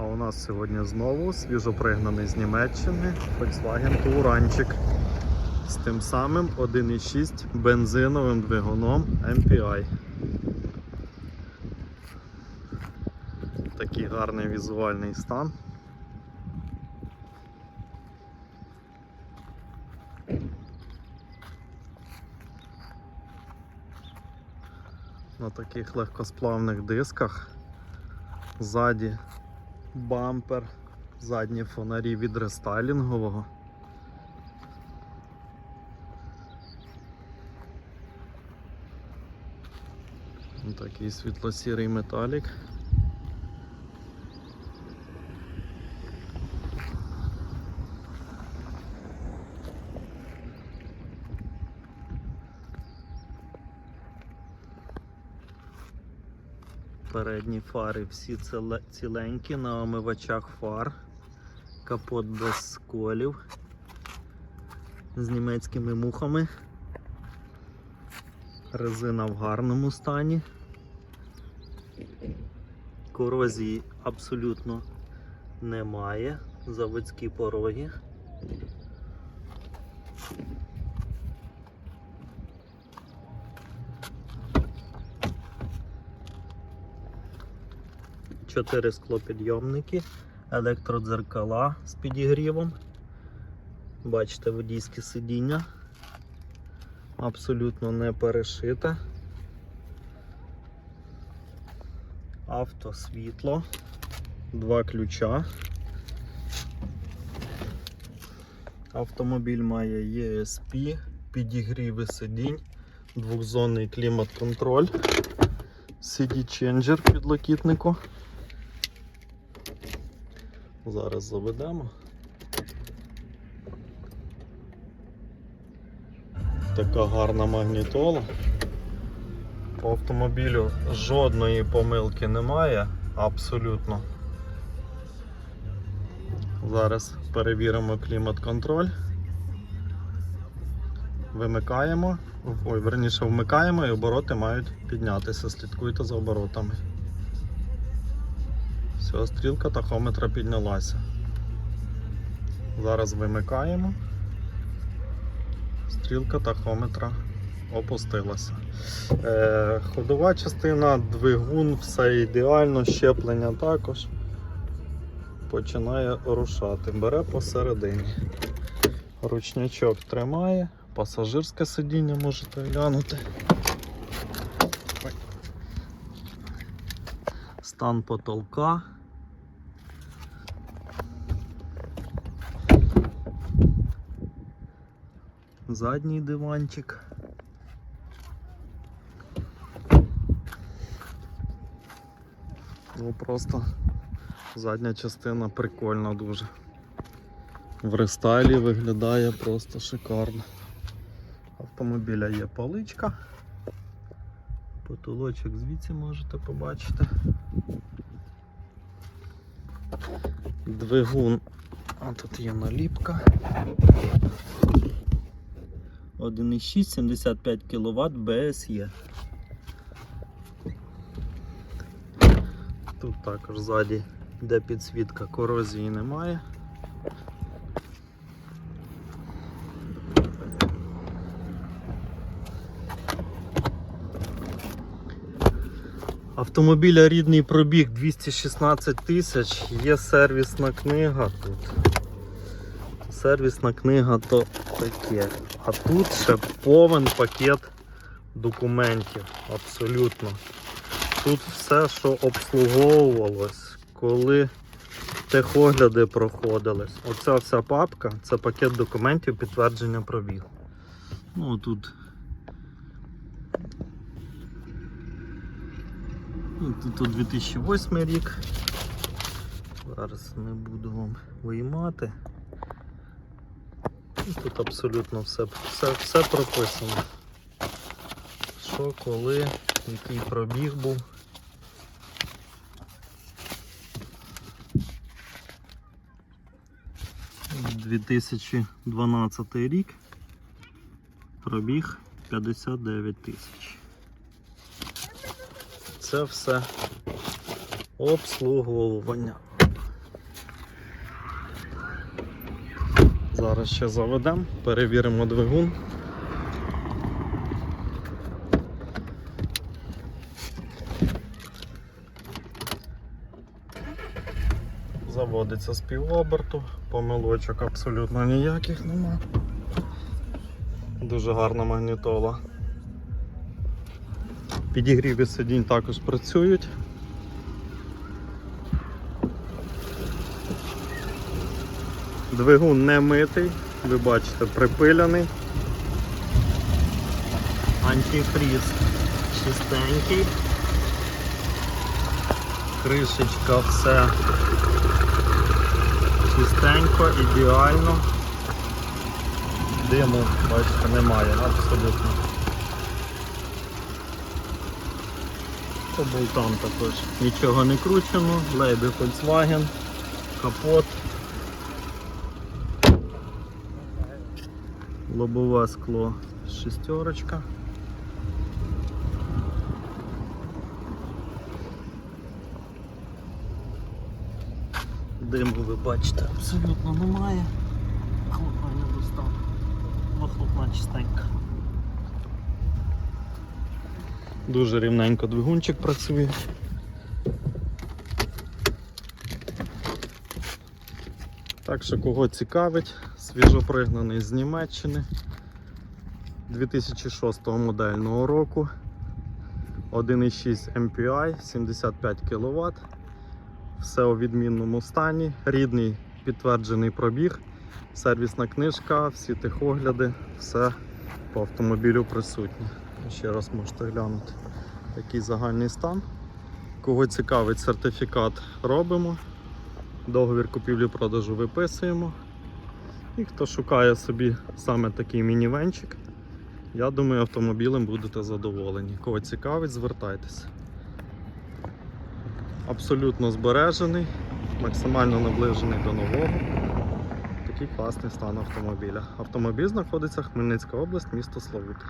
А у нас сьогодні знову свіжопригнаний з Німеччини Volkswagen Touranчик з тим самим 1.6 бензиновим двигуном MPI. Такий гарний візуальний стан. На таких легкосплавних дисках. Ззаді бампер, задні фонарі від рестайлінгового. Такий світло-сірий металік. Передні фари всі ціленькі на омивачах фар. Капот без сколів. З німецькими мухами. Резина в гарному стані. Корозії абсолютно немає. Заводські пороги. Чотири склопідйомники, електродзеркала з підігрівом. Бачите, водійське сидіння. Абсолютно не перешите. Автосвітло, два ключа. Автомобіль має ESP, підігріви сидінь, двохзонний клімат-контроль, CD-ченджер підлокітнику. Зараз заведемо. Така гарна магнітола. По автомобілю жодної помилки немає, абсолютно. Зараз перевіримо клімат-контроль. Вимикаємо, ой, верніше вмикаємо і обороти мають піднятися. Слідкуйте за оборотами. Все, стрілка тахометра піднялася. Зараз вимикаємо. Стрілка тахометра опустилася. Е, ходова частина, двигун, все ідеально, щеплення також. Починає рушати. Бере посередині. Ручнячок тримає, пасажирське сидіння можете глянути. Стан потолка. Задній диванчик. Ну просто задня частина прикольна дуже. В рестайлі виглядає просто шикарно. Автомобіля є поличка. Потолочок звідси можете побачити. Двигун, а тут є наліпка. 1,6 75 кВт БСЄ. Тут також ззаді, де підсвітка, корозії немає. Автомобіля рідний пробіг 216 тисяч, є сервісна книга тут. Сервісна книга то таке. А тут ще повен пакет документів. Абсолютно. Тут все, що обслуговувалось, коли техогляди проходились. Оця вся папка це пакет документів підтвердження пробігу. Ну. Ну, Тут, тут 2008 рік. Зараз не буду вам виймати. Тут абсолютно все, все, все прописано. Що, коли, який пробіг був. Дві 2012 рік. Пробіг 59 тисяч. Це все обслуговування. Зараз ще заведемо, перевіримо двигун. Заводиться з півоберту, помилочок абсолютно ніяких нема. Дуже гарна магнітола. Підігріви сидінь також працюють. Двигун не митий, ви бачите, припиляний. Антифріз чистенький. Кришечка все чистенько, ідеально. Диму, бачите, немає, абсолютно. По болтам також нічого не кручено, лейби Volkswagen, капот. Лобове скло шестерочка. Диму ви бачите абсолютно немає. Хлопа не достав. Вихлопна чистенька. Дуже рівненько двигунчик працює. Так що кого цікавить, свіжопригнаний з Німеччини 2006 модельного року. 1,6 MPI, 75 кВт. Все у відмінному стані, рідний підтверджений пробіг, сервісна книжка, всі техогляди, все по автомобілю присутнє. Ще раз можете глянути такий загальний стан. Кого цікавить сертифікат, робимо. Договір купівлі-продажу виписуємо. І хто шукає собі саме такий мінівенчик, я думаю, автомобілем будете задоволені. Кого цікавить, звертайтеся. Абсолютно збережений, максимально наближений до нового. Такий класний стан автомобіля. Автомобіль знаходиться Хмельницька область, місто Славутич.